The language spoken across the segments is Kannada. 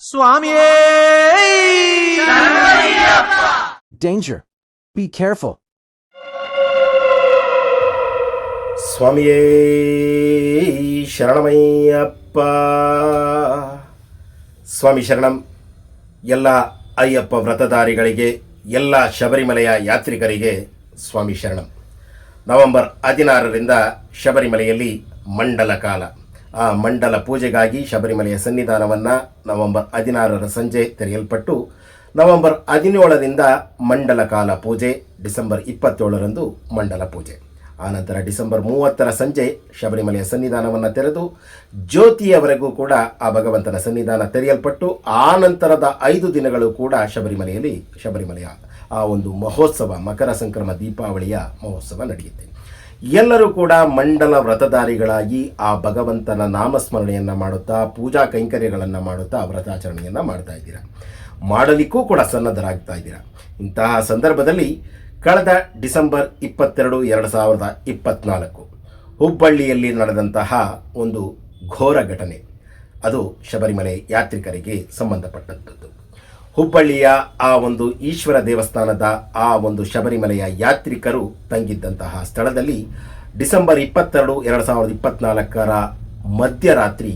ಸ್ವಾಮಿಯೇ Danger. Be careful. ಸ್ವಾಮಿಯೇ ಶರಣಮಯ್ಯಪ್ಪ ಸ್ವಾಮಿ ಶರಣಂ ಎಲ್ಲ ಅಯ್ಯಪ್ಪ ವ್ರತಧಾರಿಗಳಿಗೆ ಎಲ್ಲ ಶಬರಿಮಲೆಯ ಯಾತ್ರಿಕರಿಗೆ ಸ್ವಾಮಿ ಶರಣಂ ನವೆಂಬರ್ ಹದಿನಾರರಿಂದ ಶಬರಿಮಲೆಯಲ್ಲಿ ಮಂಡಲ ಕಾಲ ಮಂಡಲ ಪೂಜೆಗಾಗಿ ಶಬರಿಮಲೆಯ ಸನ್ನಿಧಾನವನ್ನು ನವೆಂಬರ್ ಹದಿನಾರರ ಸಂಜೆ ತೆರೆಯಲ್ಪಟ್ಟು ನವೆಂಬರ್ ಹದಿನೇಳರಿಂದ ಮಂಡಲ ಕಾಲ ಪೂಜೆ, ಡಿಸೆಂಬರ್ ಇಪ್ಪತ್ತೇಳರಂದು ಮಂಡಲ ಪೂಜೆ. ಆನಂತರ ಡಿಸೆಂಬರ್ ಮೂವತ್ತರ ಸಂಜೆ ಶಬರಿಮಲೆಯ ಸನ್ನಿಧಾನವನ್ನು ತೆರೆದು ಜ್ಯೋತಿಯವರೆಗೂ ಕೂಡ ಆ ಭಗವಂತನ ಸನ್ನಿಧಾನ ತೆರೆಯಲ್ಪಟ್ಟು ಆ ನಂತರದ ಐದು ದಿನಗಳು ಕೂಡ ಶಬರಿಮಲೆಯಲ್ಲಿ ಶಬರಿಮಲೆಯ ಆ ಒಂದು ಮಹೋತ್ಸವ, ಮಕರ ಸಂಕ್ರಮ, ದೀಪಾವಳಿಯ ಮಹೋತ್ಸವ ನಡೆಯುತ್ತೆ. ಎಲ್ಲರೂ ಕೂಡ ಮಂಡಲ ವ್ರತಧಾರಿಗಳಾಗಿ ಆ ಭಗವಂತನ ನಾಮಸ್ಮರಣೆಯನ್ನು ಮಾಡುತ್ತಾ, ಪೂಜಾ ಕೈಂಕರ್ಯಗಳನ್ನು ಮಾಡುತ್ತಾ ವ್ರತಾಚರಣೆಯನ್ನು ಮಾಡ್ತಾ ಇದ್ದೀರಾ? ಮಾಡಲಿಕ್ಕೂ ಕೂಡ ಸನ್ನದ್ಧರಾಗ್ತಾ ಇದ್ದೀರಾ? ಇಂತಹ ಸಂದರ್ಭದಲ್ಲಿ ಕಳೆದ ಡಿಸೆಂಬರ್ ಇಪ್ಪತ್ತೆರಡು, ಎರಡು ಸಾವಿರದ ಇಪ್ಪತ್ನಾಲ್ಕು ಹುಬ್ಬಳ್ಳಿಯಲ್ಲಿ ನಡೆದಂತಹ ಒಂದು ಘೋರ ಘಟನೆ. ಅದು ಶಬರಿಮಲೆ ಯಾತ್ರಿಕರಿಗೆ ಸಂಬಂಧಪಟ್ಟಂಥದ್ದು ಹುಬ್ಬಳ್ಳಿಯ ಆ ಒಂದು ಈಶ್ವರ ದೇವಸ್ಥಾನದ ಆ ಒಂದು ಶಬರಿಮಲೆಯ ಯಾತ್ರಿಕರು ತಂಗಿದ್ದಂತಹ ಸ್ಥಳದಲ್ಲಿ ಡಿಸೆಂಬರ್ ಇಪ್ಪತ್ತೆರಡು, ಎರಡು ಸಾವಿರದ ಇಪ್ಪತ್ನಾಲ್ಕರ ಮಧ್ಯರಾತ್ರಿ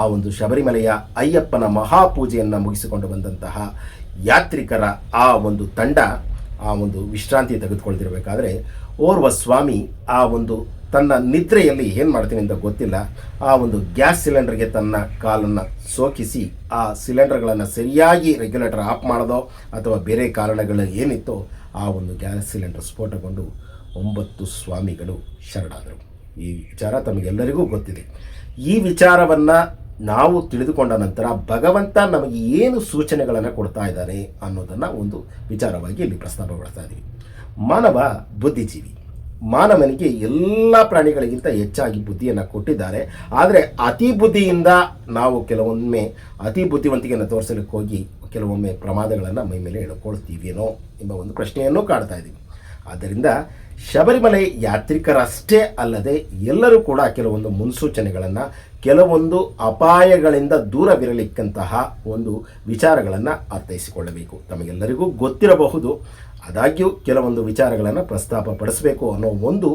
ಆ ಒಂದು ಶಬರಿಮಲೆಯ ಅಯ್ಯಪ್ಪನ ಮಹಾಪೂಜೆಯನ್ನು ಮುಗಿಸಿಕೊಂಡು ಬಂದಂತಹ ಯಾತ್ರಿಕರ ಆ ಒಂದು ತಂಡ, ಆ ಒಂದು ವಿಶ್ರಾಂತಿ ತೆಗೆದುಕೊಳ್ತಿರಬೇಕಾದ್ರೆ ಓರ್ವ ಸ್ವಾಮಿ ಆ ಒಂದು ತನ್ನ ನಿದ್ರೆಯಲ್ಲಿ ಏನು ಮಾಡ್ತೀನಿ ಅಂತ ಗೊತ್ತಿಲ್ಲ. ಆ ಒಂದು ಗ್ಯಾಸ್ ಸಿಲಿಂಡರ್ಗೆ ತನ್ನ ಕಾಲನ್ನು ಸೋಕಿಸಿ, ಆ ಸಿಲಿಂಡರ್ಗಳನ್ನು ಸರಿಯಾಗಿ ರೆಗ್ಯುಲೇಟರ್ ಆಫ್ ಮಾಡೋದೋ ಅಥವಾ ಬೇರೆ ಕಾರಣಗಳು ಏನಿತ್ತೋ ಆ ಒಂದು ಗ್ಯಾಸ್ ಸಿಲಿಂಡರ್ ಸ್ಫೋಟಗೊಂಡು ಒಂಬತ್ತು ಸ್ವಾಮಿಗಳು ಶರಣಾದರು. ಈ ವಿಚಾರ ತಮಗೆಲ್ಲರಿಗೂ ಗೊತ್ತಿದೆ. ಈ ವಿಚಾರವನ್ನು ನಾವು ತಿಳಿದುಕೊಂಡ ನಂತರ ಭಗವಂತ ನಮಗೆ ಏನು ಸೂಚನೆಗಳನ್ನು ಕೊಡ್ತಾ ಇದ್ದಾನೆ ಅನ್ನೋದನ್ನು ಒಂದು ವಿಚಾರವಾಗಿ ಇಲ್ಲಿ ಪ್ರಸ್ತಾಪಗೊಳ್ತಾ ಇದ್ದೀವಿ. ಮಾನವ ಬುದ್ಧಿಜೀವಿ. ಮಾನವನಿಗೆ ಎಲ್ಲ ಪ್ರಾಣಿಗಳಿಗಿಂತ ಹೆಚ್ಚಾಗಿ ಬುದ್ಧಿಯನ್ನು ಕೊಟ್ಟಿದ್ದಾರೆ. ಆದರೆ ಅತಿ ಬುದ್ಧಿಯಿಂದ ನಾವು ಕೆಲವೊಮ್ಮೆ ಅತಿ ಬುದ್ಧಿವಂತಿಕೆಯನ್ನು ತೋರಿಸಲಿಕ್ಕೆ ಹೋಗಿ ಕೆಲವೊಮ್ಮೆ ಪ್ರಮಾದಗಳನ್ನು ಮೈ ಮೇಲೆ ಎಳ್ಕೊಳ್ತೀವೇನೋ ಎಂಬ ಒಂದು ಪ್ರಶ್ನೆಯನ್ನು ಕಾಡ್ತಾ ಇದ್ದೀವಿ ಆದ್ದರಿಂದ ಶಬರಿಮಲೆ ಯಾತ್ರಿಕರಷ್ಟೇ ಅಲ್ಲದೆ ಎಲ್ಲರೂ ಕೂಡ ಕೆಲವೊಂದು ಮುನ್ಸೂಚನೆಗಳನ್ನು, ಕೆಲವೊಂದು ಅಪಾಯಗಳಿಂದ ದೂರವಿರಲಿಕ್ಕಂತಹ ಒಂದು ವಿಚಾರಗಳನ್ನು ಅರ್ಥೈಸಿಕೊಳ್ಳಬೇಕು. ತಮಗೆಲ್ಲರಿಗೂ ಗೊತ್ತಿರಬಹುದು ಆದಾಗ್ಯೂ ಕೆಲವೊಂದು ವಿಚಾರಗಳನ್ನು ಪ್ರಸ್ತಾಪ ಪಡಿಸಬೇಕು ಅನ್ನೋ ಒಂದು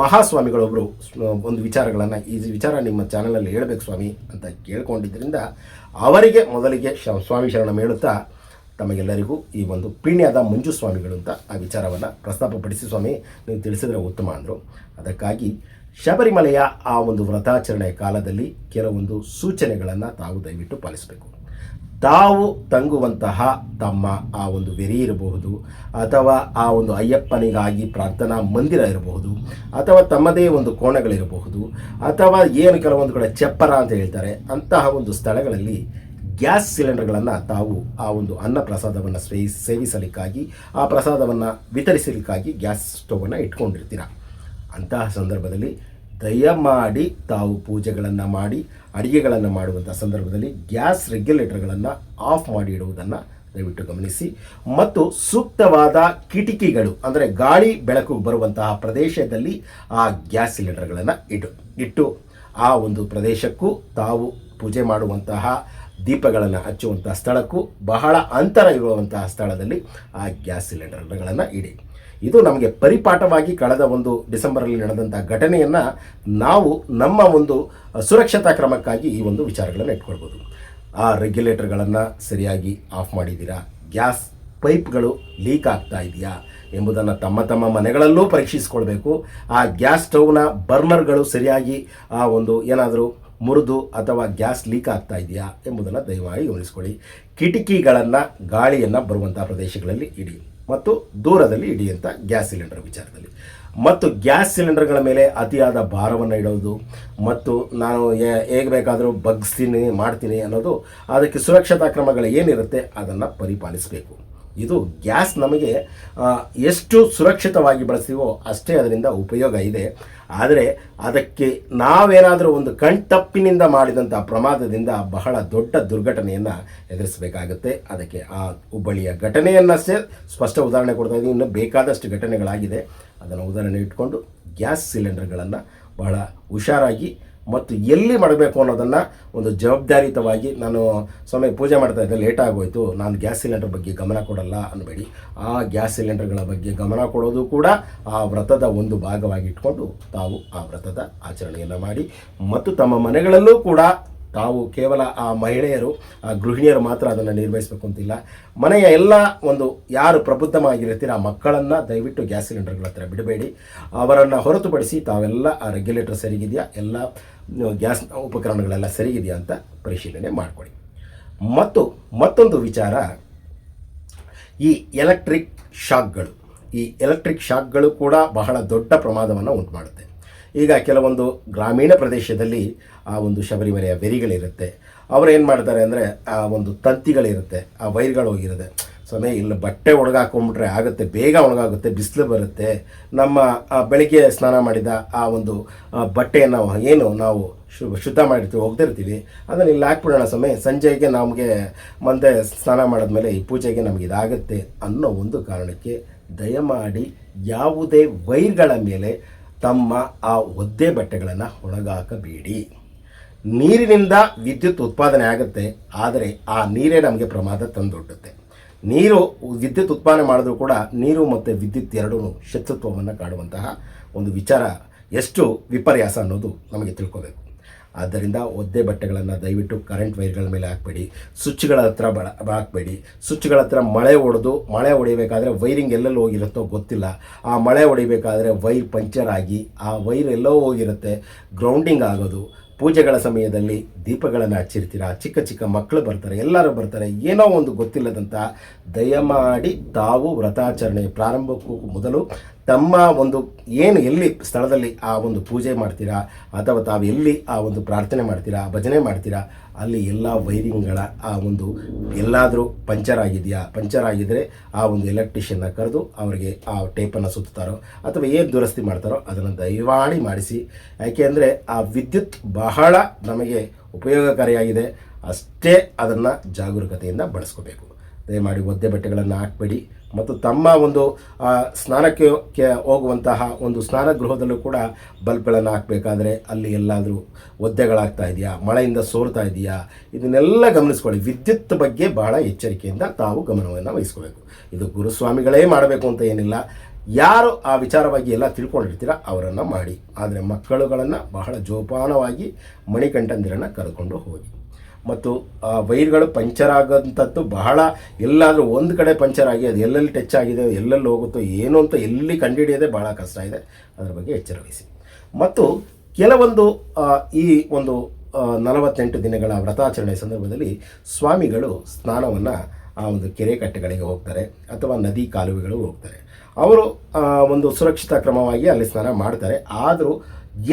ಮಹಾಸ್ವಾಮಿಗಳೊಬ್ಬರು ಒಂದು ವಿಚಾರಗಳನ್ನು ಈ ವಿಚಾರ ನಿಮ್ಮ ಚಾನಲಲ್ಲಿ ಹೇಳಬೇಕು ಸ್ವಾಮಿ ಅಂತ ಕೇಳ್ಕೊಂಡಿದ್ದರಿಂದ ಅವರಿಗೆ ಮೊದಲಿಗೆ ಸ್ವಾಮಿ ಶರಣ ಹೇಳುತ್ತಾ ತಮಗೆಲ್ಲರಿಗೂ ಈ ಒಂದು ಪೀಣ್ಯದ ಮಂಜು ಸ್ವಾಮಿಗಳು ಅಂತ ಆ ವಿಚಾರವನ್ನು ಪ್ರಸ್ತಾಪಪಡಿಸಿ ಸ್ವಾಮಿ, ನೀವು ತಿಳಿಸಿದರೆ ಉತ್ತಮ ಅಂದರು. ಅದಕ್ಕಾಗಿ ಶಬರಿಮಲೆಯ ಆ ಒಂದು ವ್ರತಾಚರಣೆಯ ಕಾಲದಲ್ಲಿ ಕೆಲವೊಂದು ಸೂಚನೆಗಳನ್ನು ತಾವು ದಯವಿಟ್ಟು ಪಾಲಿಸಬೇಕು. ತಾವು ತಂಗುವಂತಹ ತಮ್ಮ ಆ ಒಂದು ವೆರಿ ಇರಬಹುದು, ಅಥವಾ ಆ ಒಂದು ಅಯ್ಯಪ್ಪನಿಗಾಗಿ ಪ್ರಾರ್ಥನಾ ಮಂದಿರ ಇರಬಹುದು, ಅಥವಾ ತಮ್ಮದೇ ಒಂದು ಕೋಣಗಳಿರಬಹುದು, ಅಥವಾ ಏನು ಕೆಲವೊಂದು ಕಡೆ ಚಪ್ಪರ ಅಂತ ಹೇಳ್ತಾರೆ, ಅಂತಹ ಒಂದು ಸ್ಥಳಗಳಲ್ಲಿ ಗ್ಯಾಸ್ ಸಿಲಿಂಡರ್ಗಳನ್ನು ತಾವು ಆ ಒಂದು ಅನ್ನ ಪ್ರಸಾದವನ್ನು ಸೇವಿ, ಸೇವಿಸಲಿಕ್ಕಾಗಿ, ಆ ಪ್ರಸಾದವನ್ನು ವಿತರಿಸಲಿಕ್ಕಾಗಿ ಗ್ಯಾಸ್ ಸ್ಟೋವನ್ನು ಇಟ್ಕೊಂಡಿರ್ತೀರ. ಅಂತಹ ಸಂದರ್ಭದಲ್ಲಿ ದಯಮಾಡಿ ತಾವು ಪೂಜೆಗಳನ್ನು ಮಾಡಿ, ಅಡಿಗೆಗಳನ್ನು ಮಾಡುವಂಥ ಸಂದರ್ಭದಲ್ಲಿ ಗ್ಯಾಸ್ ರೆಗ್ಯುಲೇಟರ್ಗಳನ್ನು ಆಫ್ ಮಾಡಿ ಇಡುವುದನ್ನು ದಯವಿಟ್ಟು ಗಮನಿಸಿ. ಮತ್ತು ಸೂಕ್ತವಾದ ಕಿಟಕಿಗಳು, ಅಂದರೆ ಗಾಳಿ ಬೆಳಕು ಬರುವಂತಹ ಪ್ರದೇಶದಲ್ಲಿ ಆ ಗ್ಯಾಸ್ ಸಿಲಿಂಡರ್ಗಳನ್ನು ಇಟ್ಟು ಇಟ್ಟು ಆ ಒಂದು ಪ್ರದೇಶಕ್ಕೂ ತಾವು ಪೂಜೆ ಮಾಡುವಂತಹ ದೀಪಗಳನ್ನು ಹಚ್ಚುವಂತಹ ಸ್ಥಳಕ್ಕೂ ಬಹಳ ಅಂತರ ಇರುವಂತಹ ಸ್ಥಳದಲ್ಲಿ ಆ ಗ್ಯಾಸ್ ಸಿಲಿಂಡರ್ಗಳನ್ನು ಇಡಿ. ಇದು ನಮಗೆ ಪರಿಪಾಠವಾಗಿ ಕಳೆದ ಒಂದು ಡಿಸೆಂಬರಲ್ಲಿ ನಡೆದಂಥ ಘಟನೆಯನ್ನು ನಾವು ನಮ್ಮ ಒಂದು ಸುರಕ್ಷತಾ ಕ್ರಮಕ್ಕಾಗಿ ಈ ಒಂದು ವಿಚಾರಗಳನ್ನು ಇಟ್ಕೊಳ್ಬೋದು. ಆ ರೆಗ್ಯುಲೇಟರ್ಗಳನ್ನು ಸರಿಯಾಗಿ ಆಫ್ ಮಾಡಿದ್ದೀರಾ? ಗ್ಯಾಸ್ ಪೈಪ್ಗಳು ಲೀಕ್ ಆಗ್ತಾ ಇದೆಯಾ? ಎಂಬುದನ್ನು ತಮ್ಮ ತಮ್ಮ ಮನೆಗಳಲ್ಲೂ ಪರೀಕ್ಷಿಸಿಕೊಳ್ಬೇಕು. ಆ ಗ್ಯಾಸ್ ಸ್ಟೌವ್ನ ಬರ್ನರ್ಗಳು ಸರಿಯಾಗಿ, ಆ ಒಂದು ಏನಾದರೂ ಮುರಿದು ಅಥವಾ ಗ್ಯಾಸ್ ಲೀಕ್ ಆಗ್ತಾ ಇದೆಯಾ? ಎಂಬುದನ್ನು ದಯವಾಗಿ ಗಮನಿಸ್ಕೊಳ್ಳಿ. ಕಿಟಕಿಗಳನ್ನು, ಗಾಳಿಯನ್ನು ಬರುವಂಥ ಪ್ರದೇಶಗಳಲ್ಲಿ ಇಡಿ. ಮತ್ತು ದೂರದಲ್ಲಿ ಇಡಿ ಅಂತ ಗ್ಯಾಸ್ ಸಿಲಿಂಡರ್ ವಿಚಾರದಲ್ಲಿ. ಮತ್ತು ಗ್ಯಾಸ್ ಸಿಲಿಂಡರ್ಗಳ ಮೇಲೆ ಅತಿಯಾದ ಭಾರವನ್ನು ಇಡೋದು, ಮತ್ತು ನಾನು ಹೇಗೆ ಬೇಕಾದರೂ ಬಗ್ಸ್ತೀನಿ, ಮಾಡ್ತೀನಿ ಅನ್ನೋದು, ಅದಕ್ಕೆ ಸುರಕ್ಷತಾ ಕ್ರಮಗಳು ಏನಿರುತ್ತೆ, ಅದನ್ನು ಪರಿಪಾಲಿಸಬೇಕು. ಇದು ಗ್ಯಾಸ್ ನಮಗೆ ಎಷ್ಟು ಸುರಕ್ಷಿತವಾಗಿ ಬಳಸ್ತೀವೋ ಅಷ್ಟೇ ಅದರಿಂದ ಉಪಯೋಗ ಇದೆ. ಆದರೆ ಅದಕ್ಕೆ ನಾವೇನಾದರೂ ಒಂದು ಕಣ್ತಪ್ಪಿನಿಂದ ಮಾಡಿದಂಥ ಪ್ರಮಾದದಿಂದ ಬಹಳ ದೊಡ್ಡ ದುರ್ಘಟನೆಯನ್ನು ಎದುರಿಸಬೇಕಾಗುತ್ತೆ. ಅದಕ್ಕೆ ಆ ಹುಬ್ಬಳ್ಳಿಯ ಘಟನೆಯನ್ನಷ್ಟೇ ಸ್ಪಷ್ಟ ಉದಾಹರಣೆ ಕೊಡ್ತಾ ಇದ್ದೀನಿ. ಇನ್ನು ಬೇಕಾದಷ್ಟು ಘಟನೆಗಳಾಗಿದೆ. ಅದನ್ನು ಉದಾಹರಣೆ ಇಟ್ಕೊಂಡು ಗ್ಯಾಸ್ ಸಿಲಿಂಡರ್ಗಳನ್ನು ಬಹಳ ಹುಷಾರಾಗಿ ಮತ್ತು ಎಲ್ಲಿ ಮಾಡಬೇಕು ಅನ್ನೋದನ್ನು ಒಂದು ಜವಾಬ್ದಾರಿಯುತವಾಗಿ ನಾನು ಸ್ವಾಮಿ ಪೂಜೆ ಮಾಡ್ತಾ ಇದ್ದೆ ಲೇಟ್ ಆಗೋಯ್ತು. ನಾನು ಗ್ಯಾಸ್ ಸಿಲಿಂಡರ್ ಬಗ್ಗೆ ಗಮನ ಕೊಡಲ್ಲ ಅನ್ನಬೇಡಿ ಆ ಗ್ಯಾಸ್ ಸಿಲಿಂಡರ್ಗಳ ಬಗ್ಗೆ ಗಮನ ಕೊಡೋದು ಕೂಡ ಆ ವ್ರತದ ಒಂದು ಭಾಗವಾಗಿ ಇಟ್ಕೊಂಡು ತಾವು ಆ ವ್ರತದ ಆಚರಣೆಯನ್ನು ಮಾಡಿ ಮತ್ತು ತಮ್ಮ ಮನೆಗಳಲ್ಲೂ ಕೂಡ ತಾವು ಕೇವಲ ಆ ಮಹಿಳೆಯರು, ಆ ಗೃಹಿಣಿಯರು ಮಾತ್ರ ಅದನ್ನು ನಿರ್ವಹಿಸಬೇಕು ಅಂತಿಲ್ಲ. ಮನೆಯ ಎಲ್ಲ ಒಂದು ಯಾರು ಪ್ರಬುದ್ಧವಾಗಿರ್ತೀರ ಆ ಮಕ್ಕಳನ್ನು ದಯವಿಟ್ಟು ಗ್ಯಾಸ್ ಸಿಲಿಂಡರ್ಗಳ ಹತ್ರ ಬಿಡಬೇಡಿ. ಅವರನ್ನು ಹೊರತುಪಡಿಸಿ ತಾವೆಲ್ಲ ಆ ರೆಗ್ಯುಲೇಟರ್ ಸರಿಗಿದೆಯಾ? ಎಲ್ಲ ಗ್ಯಾಸ್ ಉಪಕರಣಗಳೆಲ್ಲ ಸರಿಗಿದೆಯಾ ಅಂತ ಪರಿಶೀಲನೆ ಮಾಡಿಕೊಡಿ ಮತ್ತು ಮತ್ತೊಂದು ವಿಚಾರ, ಈ ಎಲೆಕ್ಟ್ರಿಕ್ ಶಾಕ್ಗಳು. ಈ ಎಲೆಕ್ಟ್ರಿಕ್ ಶಾಕ್ಗಳು ಕೂಡ ಬಹಳ ದೊಡ್ಡ ಪ್ರಮಾದವನ್ನು ಉಂಟು ಮಾಡುತ್ತೆ ಈಗ ಕೆಲವೊಂದು ಗ್ರಾಮೀಣ ಪ್ರದೇಶದಲ್ಲಿ ಆ ಒಂದು ಶಬರಿಮಲೆಯ ವೆರಿಗಳಿರುತ್ತೆ ಅವರು ಏನು ಮಾಡ್ತಾರೆ ಅಂದರೆ ಆ ಒಂದು ತಂತಿಗಳಿರುತ್ತೆ, ಆ ವೈರ್ಗಳು ಹೋಗಿರುತ್ತೆ. ಸಮಯ ಇಲ್ಲ ಬಟ್ಟೆ ಒಣಗಾಕೊಂಡ್ಬಿಟ್ರೆ ಆಗುತ್ತೆ, ಬೇಗ ಒಣಗಾಗುತ್ತೆ, ಬಿಸಿಲು ಬರುತ್ತೆ. ನಮ್ಮ ಬೆಳಿಗ್ಗೆ ಸ್ನಾನ ಮಾಡಿದ ಆ ಒಂದು ಬಟ್ಟೆಯನ್ನು ಏನು ನಾವು ಶು, ಶುದ್ಧ ಮಾಡಿರ್ತೀವಿ ಹೋಗ್ತಿರ್ತೀವಿ ಅದನ್ನು ಇಲ್ಲಿ ಹಾಕ್ಬಿಡೋಣ ಸಮಯ ಸಂಜೆಗೆ ನಮಗೆ ಮುಂದೆ ಸ್ನಾನ ಮಾಡಿದ್ಮೇಲೆ ಈ ಪೂಜೆಗೆ ನಮಗೆ ಇದಾಗುತ್ತೆ ಅನ್ನೋ ಒಂದು ಕಾರಣಕ್ಕೆ ದಯಮಾಡಿ ಯಾವುದೇ ವೈರ್ಗಳ ಮೇಲೆ ತಮ್ಮ ಆ ಒದ್ದೆ ಬಟ್ಟೆಗಳನ್ನು ಒಣಗಾಕಬೇಡಿ. ನೀರಿನಿಂದ ವಿದ್ಯುತ್ ಉತ್ಪಾದನೆ ಆಗುತ್ತೆ, ಆದರೆ ಆ ನೀರೇ ನಮಗೆ ಪ್ರಮಾದ ತಂದೊಡ್ಡುತ್ತೆ. ನೀರು ವಿದ್ಯುತ್ ಉತ್ಪಾದನೆ ಮಾಡಿದ್ರೂ ಕೂಡ ನೀರು ಮತ್ತು ವಿದ್ಯುತ್ ಎರಡೂ ಶತ್ರುತ್ವವನ್ನು ಕಾಡುವಂತಹ ಒಂದು ವಿಚಾರ ಎಷ್ಟು ವಿಪರ್ಯಾಸ ಅನ್ನೋದು ನಮಗೆ ತಿಳ್ಕೋಬೇಕು. ಆದ್ದರಿಂದ ಒದ್ದೆ ಬಟ್ಟೆಗಳನ್ನು ದಯವಿಟ್ಟು ಕರೆಂಟ್ ವೈರ್ಗಳ ಮೇಲೆ ಹಾಕಬೇಡಿ. ಸ್ವಿಚ್ಗಳ ಹತ್ರ ಬಳ, ಹಾಕಬೇಡಿ. ಸ್ವಿಚ್ಗಳ ಹತ್ರ ಮಳೆ ಹೊಡೆದು ಮಳೆ ಹೊಡಿಬೇಕಾದ್ರೆ ವೈರಿಂಗ್ ಎಲ್ಲೆಲ್ಲಿ ಹೋಗಿರುತ್ತೋ ಗೊತ್ತಿಲ್ಲ. ಆ ಮಳೆ ಹೊಡಿಬೇಕಾದ್ರೆ ವೈರ್ ಪಂಚರ್ ಆಗಿ, ಆ ವೈರ್ ಎಲ್ಲೋ ಹೋಗಿರುತ್ತೆ. ಗ್ರೌಂಡಿಂಗ್ ಆಗೋದು. ಪೂಜೆಗಳ ಸಮಯದಲ್ಲಿ ದೀಪಗಳನ್ನು ಹಚ್ಚಿರ್ತೀರಾ? ಚಿಕ್ಕ ಚಿಕ್ಕ ಮಕ್ಕಳು ಬರ್ತಾರೆ, ಎಲ್ಲರೂ ಬರ್ತಾರೆ, ಏನೋ ಒಂದು ಗೊತ್ತಿಲ್ಲದಂಥ ದಯಮಾಡಿ ತಾವು ವ್ರತಾಚರಣೆ ಪ್ರಾರಂಭಕ್ಕೂ ಮೊದಲು ತಮ್ಮ ಒಂದು ಏನು ಎಲ್ಲಿ ಸ್ಥಳದಲ್ಲಿ ಆ ಒಂದು ಪೂಜೆ ಮಾಡ್ತೀರಾ, ಅಥವಾ ತಾವು ಎಲ್ಲಿ ಆ ಒಂದು ಪ್ರಾರ್ಥನೆ ಮಾಡ್ತೀರಾ, ಭಜನೆ ಮಾಡ್ತೀರಾ, ಅಲ್ಲಿ ಎಲ್ಲ ವೈರಿಂಗ್ಗಳ ಆ ಒಂದು ಎಲ್ಲಾದರೂ ಪಂಚರ್ ಆಗಿದೆಯಾ? ಪಂಚರ್ ಆಗಿದ್ದರೆ ಆ ಒಂದು ಎಲೆಕ್ಟ್ರಿಷಿಯನ್ನ ಕರೆದು ಅವರಿಗೆ ಆ ಟೇಪನ್ನು ಸುತ್ತಾರೋ ಅಥವಾ ಏನು ದುರಸ್ತಿ ಮಾಡ್ತಾರೋ ಅದನ್ನು ದಯವಾಳಿ ಮಾಡಿಸಿ. ಯಾಕೆಂದರೆ ಆ ವಿದ್ಯುತ್ ಬಹಳ ನಮಗೆ ಉಪಯೋಗಕಾರಿಯಾಗಿದೆ. ಅಷ್ಟೇ ಅದನ್ನು ಜಾಗರೂಕತೆಯಿಂದ ಬಳಸ್ಕೋಬೇಕು. ದಯಮಾಡಿ ಒದ್ದೆ ಬಟ್ಟೆಗಳನ್ನು ಹಾಕಬೇಡಿ. ಮತ್ತು ತಮ್ಮ ಒಂದು ಸ್ನಾನಕ್ಕೆ ಹೋಗುವಂತಹ ಒಂದು ಸ್ನಾನಗೃಹದಲ್ಲೂ ಕೂಡ ಬಲ್ಬ್ಗಳನ್ನು ಹಾಕಬೇಕಾದ್ರೆ ಅಲ್ಲಿ ಎಲ್ಲಾದರೂ ಒದ್ದೆಗಳಾಗ್ತಾ ಇದೆಯಾ? ಮಳೆಯಿಂದ ಸೋರ್ತಾ ಇದೆಯಾ? ಇದನ್ನೆಲ್ಲ ಗಮನಿಸ್ಕೊಳ್ಳಿ. ವಿದ್ಯುತ್ ಬಗ್ಗೆ ಬಹಳ ಎಚ್ಚರಿಕೆಯಿಂದ ತಾವು ಗಮನವನ್ನು ವಹಿಸ್ಕೋಬೇಕು. ಇದು ಗುರುಸ್ವಾಮಿಗಳೇ ಮಾಡಬೇಕು ಅಂತ ಏನಿಲ್ಲ. ಯಾರು ಆ ವಿಚಾರವಾಗಿ ಎಲ್ಲ ತಿಳ್ಕೊಂಡಿರ್ತೀರ ಅವರನ್ನು ಮಾಡಿ. ಆದರೆ ಮಕ್ಕಳುಗಳನ್ನು ಬಹಳ ಜೋಪಾನವಾಗಿ ಮಣಿಕಂಠಂದಿರನ್ನು ಕರೆದುಕೊಂಡು ಹೋಗಿ. ಮತ್ತು ಆ ವೈರ್ಗಳು ಪಂಚರ್ ಆಗೋಂಥದ್ದು ಬಹಳ ಎಲ್ಲಾದರೂ ಒಂದು ಕಡೆ ಪಂಚರ್ ಆಗಿ ಅದು ಎಲ್ಲೆಲ್ಲಿ ಟಚ್ ಆಗಿದೆ ಎಲ್ಲೆಲ್ಲಿ ಹೋಗುತ್ತೋ ಏನು ಅಂತ ಎಲ್ಲಿ ಕಂಡುಹಿಡಿಯೋದೇ ಬಹಳ ಕಷ್ಟ ಇದೆ. ಅದರ ಬಗ್ಗೆ ಎಚ್ಚರ ವಹಿಸಿ. ಮತ್ತು ಕೆಲವೊಂದು ಈ ಒಂದು ನಲವತ್ತೆಂಟು ದಿನಗಳ ವ್ರತಾಚರಣೆ ಸಂದರ್ಭದಲ್ಲಿ ಸ್ವಾಮಿಗಳು ಸ್ನಾನವನ್ನು ಆ ಒಂದು ಕೆರೆ ಕಟ್ಟೆಗಳಿಗೆ ಹೋಗ್ತಾರೆ ಅಥವಾ ನದಿ ಕಾಲುವೆಗಳು ಹೋಗ್ತಾರೆ. ಅವರು ಒಂದು ಸುರಕ್ಷಿತ ಕ್ರಮವಾಗಿ ಅಲ್ಲಿ ಸ್ನಾನ ಮಾಡ್ತಾರೆ. ಆದರೂ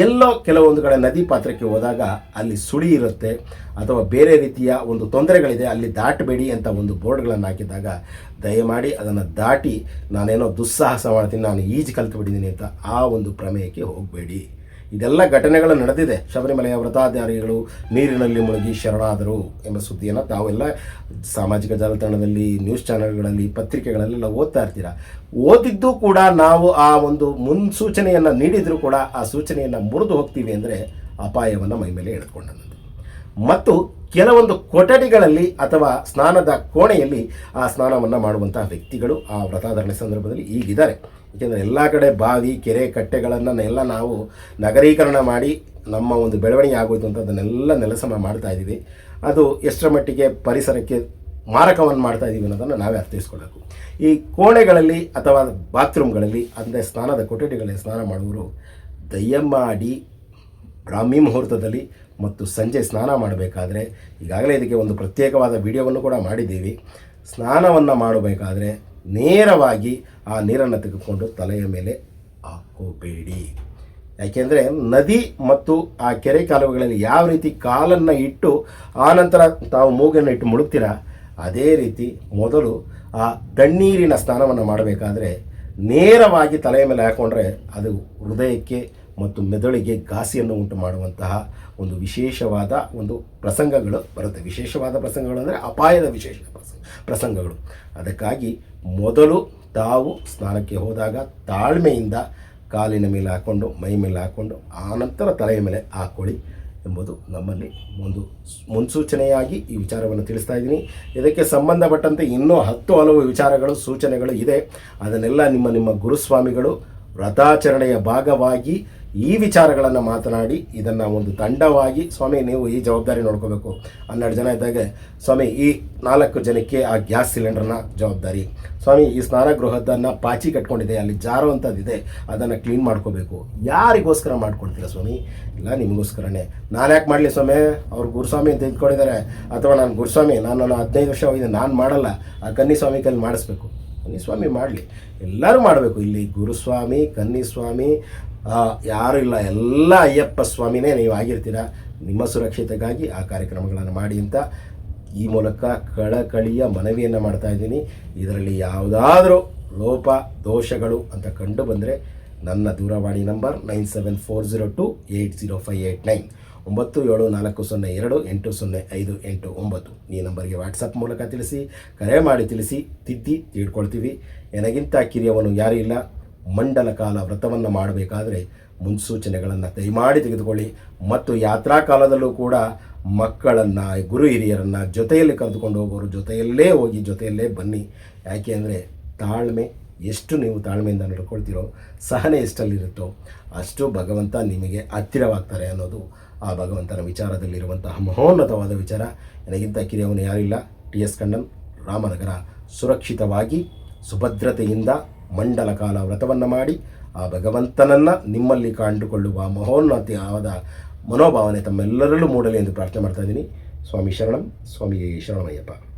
ಎಲ್ಲೋ ಕೆಲವೊಂದು ಕಡೆ ನದಿ ಪಾತ್ರಕ್ಕೆ ಹೋದಾಗ ಅಲ್ಲಿ ಸುಳಿ ಇರುತ್ತೆ ಅಥವಾ ಬೇರೆ ರೀತಿಯ ಒಂದು ತೊಂದರೆಗಳಿದೆ, ಅಲ್ಲಿ ದಾಟಬೇಡಿ ಅಂತ ಒಂದು ಬೋರ್ಡ್ಗಳನ್ನು ಹಾಕಿದಾಗ ದಯಮಾಡಿ ಅದನ್ನು ದಾಟಿ ನಾನೇನೋ ದುಸ್ಸಾಹಸ ಮಾಡ್ತೀನಿ, ನಾನು ಈಜು ಕಲ್ತು ಬಿಟ್ಟಿದ್ದೀನಿ ಅಂತ ಆ ಒಂದು ಪ್ರಮೇಯಕ್ಕೆ ಹೋಗಬೇಡಿ. ಇದೆಲ್ಲ ಘಟನೆಗಳು ನಡೆದಿದೆ. ಶಬರಿಮಲೆಯ ವ್ರತಾಧಾರಿಗಳು ನೀರಿನಲ್ಲಿ ಮುಳುಗಿ ಶರಣಾದರು ಎಂಬ ಸುದ್ದಿಯನ್ನು ತಾವೆಲ್ಲ ಸಾಮಾಜಿಕ ಜಾಲತಾಣದಲ್ಲಿ, ನ್ಯೂಸ್ ಚಾನೆಲ್ಗಳಲ್ಲಿ ಪತ್ರಿಕೆಗಳಲ್ಲೆಲ್ಲ ಓದ್ತಾ ಇರ್ತೀರ? ಓದಿದ್ದು ಕೂಡ ನಾವು ಆ ಒಂದು ಮುನ್ಸೂಚನೆಯನ್ನು ನೀಡಿದರೂ ಕೂಡ ಆ ಸೂಚನೆಯನ್ನು ಮುರಿದು ಹೋಗ್ತೀವಿ ಅಂದರೆ ಅಪಾಯವನ್ನು ಮೈ ಮೇಲೆ ಮತ್ತು ಕೆಲವೊಂದು ಕೊಠಡಿಗಳಲ್ಲಿ ಅಥವಾ ಸ್ನಾನದ ಕೋಣೆಯಲ್ಲಿ ಆ ಸ್ನಾನವನ್ನು ಮಾಡುವಂತಹ ವ್ಯಕ್ತಿಗಳು ಆ ವ್ರತಾಧರಣೆ ಸಂದರ್ಭದಲ್ಲಿ ಈಗಿದ್ದಾರೆ. ಏಕೆಂದರೆ ಎಲ್ಲ ಕಡೆ ಬಾವಿ, ಕೆರೆ ಕಟ್ಟೆಗಳನ್ನು ಎಲ್ಲ ನಾವು ನಗರೀಕರಣ ಮಾಡಿ ನಮ್ಮ ಒಂದು ಬೆಳವಣಿಗೆ ಆಗೋಯ್ತು ಅಂತ ಅದನ್ನೆಲ್ಲ ನೆಲಸಮ ಮಾಡ್ತಾ ಇದ್ದೀವಿ. ಅದು ಎಷ್ಟರ ಮಟ್ಟಿಗೆ ಪರಿಸರಕ್ಕೆ ಮಾರಕವನ್ನು ಮಾಡ್ತಾ ಇದ್ದೀವಿ ಅನ್ನೋದನ್ನು ನಾವೇ ಅರ್ಥೈಸ್ಕೊಳ್ಬೇಕು. ಈ ಕೋಣೆಗಳಲ್ಲಿ ಅಥವಾ ಬಾತ್ರೂಮ್ಗಳಲ್ಲಿ ಅಂದರೆ ಸ್ನಾನದ ಕೊಠಡಿಗಳಲ್ಲಿ ಸ್ನಾನ ಮಾಡುವವರು ದಯ್ಯಮ್ಮಾಡಿ ಬ್ರಾಹ್ಮಿ ಮುಹೂರ್ತದಲ್ಲಿ ಮತ್ತು ಸಂಜೆ ಸ್ನಾನ ಮಾಡಬೇಕಾದ್ರೆ, ಈಗಾಗಲೇ ಇದಕ್ಕೆ ಒಂದು ಪ್ರತ್ಯೇಕವಾದ ವಿಡಿಯೋವನ್ನು ಕೂಡ ಮಾಡಿದ್ದೀವಿ. ಸ್ನಾನವನ್ನು ಮಾಡಬೇಕಾದ್ರೆ ನೇರವಾಗಿ ಆ ನೀರನ್ನು ತೆಗೆದುಕೊಂಡು ತಲೆಯ ಮೇಲೆ ಹಾಕೋಬೇಡಿ. ಯಾಕೆಂದರೆ ನದಿ ಮತ್ತು ಆ ಕೆರೆ ಕಾಲುವೆಗಳಲ್ಲಿ ಯಾವ ರೀತಿ ಕಾಲನ್ನು ಇಟ್ಟು ಆನಂತರ ತಾವು ಮೂಗನ್ನು ಇಟ್ಟು ಮುಳುಗ್ತೀರ, ಅದೇ ರೀತಿ ಮೊದಲು ಆ ತಣ್ಣೀರಿನ ಸ್ನಾನವನ್ನು ಮಾಡಬೇಕಾದ್ರೆ ನೇರವಾಗಿ ತಲೆಯ ಮೇಲೆ ಹಾಕ್ಕೊಂಡ್ರೆ ಅದು ಹೃದಯಕ್ಕೆ ಮತ್ತು ಮೆದುಳಿಗೆ ಘಾಸಿಯನ್ನು ಉಂಟು ಮಾಡುವಂತಹ ಒಂದು ವಿಶೇಷವಾದ ಒಂದು ಪ್ರಸಂಗಗಳು ಬರುತ್ತೆ. ವಿಶೇಷವಾದ ಪ್ರಸಂಗಗಳು ಅಂದರೆ ಅಪಾಯದ ವಿಶೇಷ ಪ್ರಸ- ಪ್ರಸಂಗಗಳು. ಅದಕ್ಕಾಗಿ ಮೊದಲು ತಾವು ಸ್ನಾನಕ್ಕೆ ಹೋದಾಗ ತಾಳ್ಮೆಯಿಂದ ಕಾಲಿನ ಮೇಲೆ ಹಾಕ್ಕೊಂಡು ಮೈ ಮೇಲೆ ಹಾಕ್ಕೊಂಡು ಆನಂತರ ತಲೆಯ ಮೇಲೆ ಹಾಕ್ಕೊಳ್ಳಿ ಎಂಬುದು ನಮ್ಮಲ್ಲಿ ಒಂದು ಮುನ್ಸೂಚನೆಯಾಗಿ ಈ ವಿಚಾರವನ್ನು ತಿಳಿಸ್ತಾ ಇದ್ದೀನಿ. ಇದಕ್ಕೆ ಸಂಬಂಧಪಟ್ಟಂತೆ ಇನ್ನೂ ಹತ್ತು ಹಲವು ವಿಚಾರಗಳು, ಸೂಚನೆಗಳು ಇದೆ. ಅದನ್ನೆಲ್ಲ ನಿಮ್ಮ ನಿಮ್ಮ ಗುರುಸ್ವಾಮಿಗಳು ವ್ರತಾಚರಣೆಯ ಭಾಗವಾಗಿ ಈ ವಿಚಾರಗಳನ್ನು ಮಾತನಾಡಿ ಇದನ್ನು ಒಂದು ತಂಡವಾಗಿ, ಸ್ವಾಮಿ, ನೀವು ಈ ಜವಾಬ್ದಾರಿ ನೋಡ್ಕೋಬೇಕು. ಹನ್ನೆರಡು ಜನ ಇದ್ದಾಗ, ಸ್ವಾಮಿ, ಈ ನಾಲ್ಕು ಜನಕ್ಕೆ ಆ ಗ್ಯಾಸ್ ಸಿಲಿಂಡರ್ನ ಜವಾಬ್ದಾರಿ. ಸ್ವಾಮಿ, ಈ ಸ್ನಾನಗೃಹದನ್ನು ಪಾಚಿ ಕಟ್ಕೊಂಡಿದೆ, ಅಲ್ಲಿ ಜಾರುವಂಥದ್ದಿದೆ ಅದನ್ನು ಕ್ಲೀನ್ ಮಾಡ್ಕೋಬೇಕು. ಯಾರಿಗೋಸ್ಕರ ಮಾಡ್ಕೊಳ್ತೀರಾ ಸ್ವಾಮಿ? ಇಲ್ಲ, ನಿಮಗೋಸ್ಕರನೇ. ನಾನು ಯಾಕೆ ಮಾಡಲಿ ಸ್ವಾಮಿ? ಅವ್ರು ಗುರುಸ್ವಾಮಿ ಅಂತ ಇದ್ಕೊಂಡಿದ್ದಾರೆ ಅಥವಾ ನಾನು ಗುರುಸ್ವಾಮಿ, ನಾನು ನಾನು ಹದಿನೈದು ವರ್ಷ ಹೋಗಿದೆ, ನಾನು ಮಾಡಲ್ಲ. ಆ ಕನ್ನಿ ಸ್ವಾಮಿ ಕಲ್ಲಿ ಮಾಡಿಸ್ಬೇಕು. ಕನ್ನಿಸ್ವಾಮಿ ಮಾಡಲಿ. ಎಲ್ಲರೂ ಮಾಡಬೇಕು. ಇಲ್ಲಿ ಗುರುಸ್ವಾಮಿ ಕನ್ನಿಸ್ವಾಮಿ ಯಾರು ಇಲ್ಲ. ಎಲ್ಲ ಅಯ್ಯಪ್ಪ ಸ್ವಾಮಿನೇ ನೀವು ಆಗಿರ್ತೀರ. ನಿಮ್ಮ ಸುರಕ್ಷತೆಗಾಗಿ ಆ ಕಾರ್ಯಕ್ರಮಗಳನ್ನು ಮಾಡಿ ಅಂತ ಈ ಮೂಲಕ ಕಳಕಳಿಯ ಮನವಿಯನ್ನು ಮಾಡ್ತಾ ಇದ್ದೀನಿ. ಇದರಲ್ಲಿ ಯಾವುದಾದ್ರೂ ಲೋಪ, ದೋಷಗಳು ಅಂತ ಕಂಡು ಬಂದರೆ ನನ್ನ ದೂರವಾಣಿ number nine seven four zero two eight zero five eight nine. ಒಂಬತ್ತು ಏಳು ನಾಲ್ಕು ಸೊನ್ನೆ ಎರಡು ಎಂಟು ಸೊನ್ನೆ ಐದು ಎಂಟು ಒಂಬತ್ತು. ಈ ನಂಬರ್ಗೆ ವಾಟ್ಸಪ್ ಮೂಲಕ ತಿಳಿಸಿ, ಕರೆ ಮಾಡಿ ತಿಳಿಸಿ, ತಿದ್ದಿ ತಿಳ್ಕೊಳ್ತೀವಿ. ನನಗಿಂತ ಕಿರಿಯವನು ಯಾರೂ ಇಲ್ಲ. ಮಂಡಲ ಕಾಲ ವ್ರತವನ್ನು ಮಾಡಬೇಕಾದರೆ ಮುನ್ಸೂಚನೆಗಳನ್ನು ದಯಮಾಡಿ ತೆಗೆದುಕೊಳ್ಳಿ. ಮತ್ತು ಯಾತ್ರಾ ಕಾಲದಲ್ಲೂ ಕೂಡ ಮಕ್ಕಳನ್ನು, ಗುರು ಹಿರಿಯರನ್ನು ಜೊತೆಯಲ್ಲಿ ಕರೆದುಕೊಂಡು ಹೋಗೋರು ಜೊತೆಯಲ್ಲೇ ಹೋಗಿ ಜೊತೆಯಲ್ಲೇ ಬನ್ನಿ. ಯಾಕೆ ಅಂದರೆ ತಾಳ್ಮೆ, ಎಷ್ಟು ನೀವು ತಾಳ್ಮೆಯಿಂದ ನಡ್ಕೊಳ್ತೀರೋ ಸಹನೆ ಎಷ್ಟಲ್ಲಿರುತ್ತೋ ಅಷ್ಟು ಭಗವಂತ ನಿಮಗೆ ಹತ್ತಿರವಾಗ್ತಾರೆ ಅನ್ನೋದು ಆ ಭಗವಂತನ ವಿಚಾರದಲ್ಲಿರುವಂತಹ ಮಹೋನ್ನತವಾದ ವಿಚಾರ. ನನಗಿಂತ ಕಿರಿಯವನು ಯಾರಿಲ್ಲ, ಟಿ ಎಸ್ ಕಣ್ಣನ್, ರಾಮನಗರ ಸುರಕ್ಷಿತವಾಗಿ, ಸುಭದ್ರತೆಯಿಂದ ಮಂಡಲ ಕಾಲ ವ್ರತವನ್ನು ಮಾಡಿ, ಆ ಭಗವಂತನನ್ನು ನಿಮ್ಮಲ್ಲಿ ಕಂಡುಕೊಳ್ಳುವ ಮಹೋನ್ನತಿಯಾದ ಮನೋಭಾವನೆ ತಮ್ಮೆಲ್ಲರಲ್ಲೂ ಮೂಡಲಿ ಎಂದು ಪ್ರಾರ್ಥನೆ ಮಾಡ್ತಾ ಇದ್ದೀನಿ. ಸ್ವಾಮಿ ಶರಣಂ ಸ್ವಾಮಿ ಶರಣಮಯ್ಯಪ್ಪ.